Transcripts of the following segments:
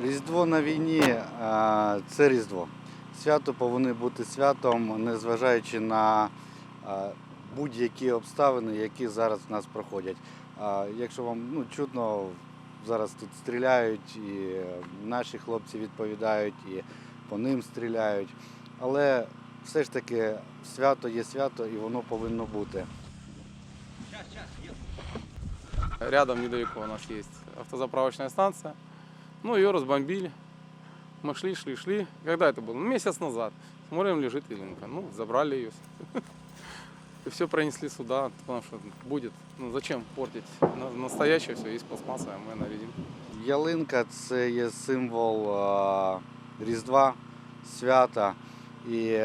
Різдво на війні це Різдво. Свято повинно бути святом, незважаючи на будь-які обставини, які зараз в нас проходять. Якщо вам ну, чутно, зараз тут стріляють, і е, наші хлопці відповідають, і по ним стріляють. Але все ж таки свято є свято і воно повинно бути. Рядом недалеко у нас есть автозаправочная станция. Ну, ее разбомбили. Мы шли, шли, шли. Когда это было? Ну, месяц назад. Смотрим, лежит Илинка. Ну, забрали ее. И все пронесли сюда, потому что будет. Ну, зачем портить? На- Настоящее все, есть пластмассовое, мы нарядим. Ялинка це є символ а, Різдва, свята. І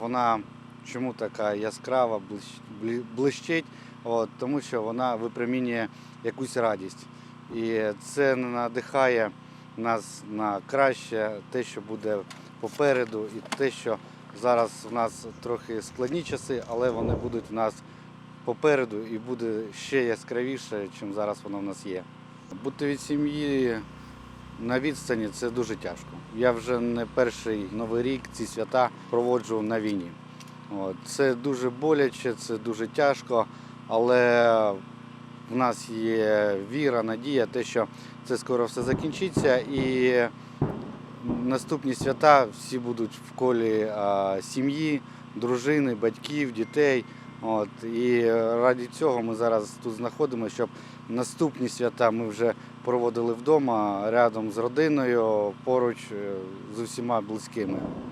вона чому така яскрава, блищ- блі- блищить, От, тому що вона випромінює якусь радість. І це надихає нас на краще, те, що буде попереду, і те, що зараз в нас трохи складні часи, але вони будуть в нас попереду і буде ще яскравіше, чим зараз воно в нас є. Бути від сім'ї на відстані це дуже тяжко. Я вже не перший новий рік ці свята проводжу на війні. Це дуже боляче, це дуже тяжко, але в нас є віра, надія, те, що це скоро все закінчиться і наступні свята всі будуть в колі сім'ї, дружини, батьків, дітей. От, і раді цього ми зараз тут знаходимося, щоб наступні свята ми вже проводили вдома рядом з родиною, поруч е, з усіма близькими.